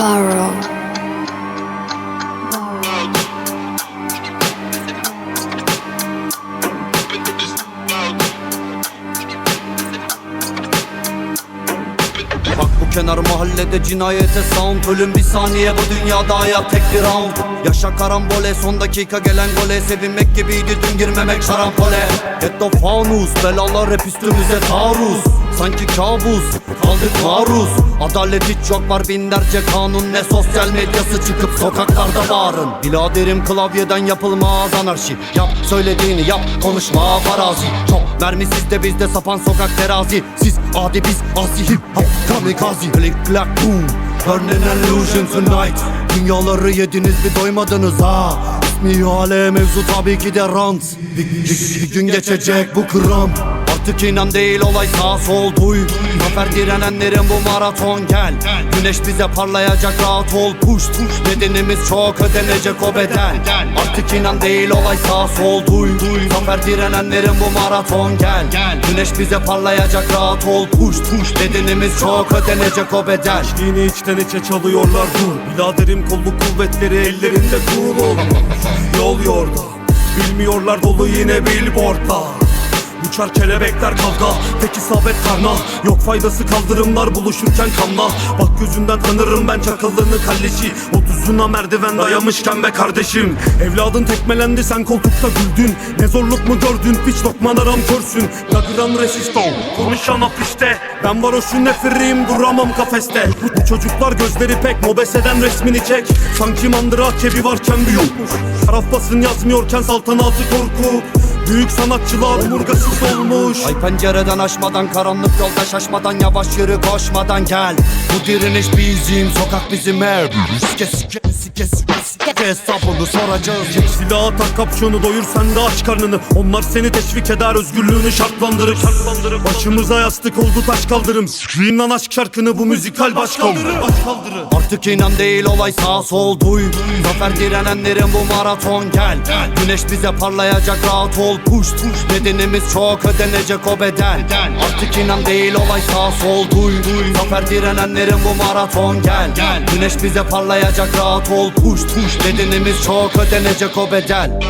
Barrow. Kenar mahallede cinayete sound. Ölüm bir saniye bu dünyada hayat tek bir round. Yaşa karambole son dakika gelen gole. Sevinmek gibiydi dün girmemek şarampole Ghetto fanus belalar hep üstümüze taarruz. Sanki kabus kaldık maruz. Adalet hiç yok var binlerce kanun. Ne sosyal medyası çıkıp sokaklarda bağırın. Biladerim klavyeden yapılmaz anarşi. Yap söylediğini yap konuşma farazi. Çok mermi sizde bizde sapan sokak terazi. Siz adi biz asi hip hop kamikaze Click clack boom Burn an illusion tonight. Dünyaları yediniz bir doymadınız ha. İsmi hale mevzu tabii ki de rant. Bir, bir- bir gün geçecek bu kram Artık inan değil olay sağ sol duy. Zafer direnenlerin bu maraton gel. Güneş bize parlayacak rahat ol push. Nedenimiz çok ödenecek o bedel. Artık inan değil olay sağ sol duy. Zafer direnenlerin bu maraton gel. Güneş bize parlayacak rahat ol push. Nedenimiz çok ödenecek o bedel. Yine içten içe çalıyorlar dur. Biladerim kolluk kuvvetleri ellerinde cool ol. Yol yorda Bilmiyorlar dolu yine billboardda Uçar kelebekler kavga. Tek isabet karna Yok faydası kaldırımlar buluşurken kanla. Bak gözünden tanırım ben çakallığını kalleşi Otuzuna merdiven dayamışken be kardeşim. Evladın tekmelendi sen koltukta güldün. Ne zorluk mu gördün? Piç lokman aram körsün. Lagran resisto Konuşan apişte Ben varoşun nefiriyim duramam kafeste. Bu çocuklar gözleri pek mobeseden resmini çek. Sanki mandıra kebi varken bir yokmuş Taraf basın yazmıyorken saltanatı korku Büyük sanatçılar omurgasız olmuş Ay pencereden aşmadan karanlık yolda şaşmadan Yavaş yürü koşmadan gel. Bu direniş bizim sokak bizim ev. Sike sike sike sike sike hesabını soracağız. Silahı tak kapşonu doyur sen de aç karnını. Onlar seni teşvik eder özgürlüğünü şartlandırır. Başımıza yastık oldu taş kaldırım. Scream lan aşk şarkını bu müzikal baş kaldırır. Artık inan değil olay sağ sol duy. Zafer direnenlerin bu maraton gel. Güneş bize parlayacak rahat ol push. Nedenimiz çok ödenecek o bedel. Artık inan değil olay sağ sol duy. Zafer direnenlerin bu maraton gel. Güneş bize parlayacak rahat ol push Bedenimiz çok ödenecek o bedel.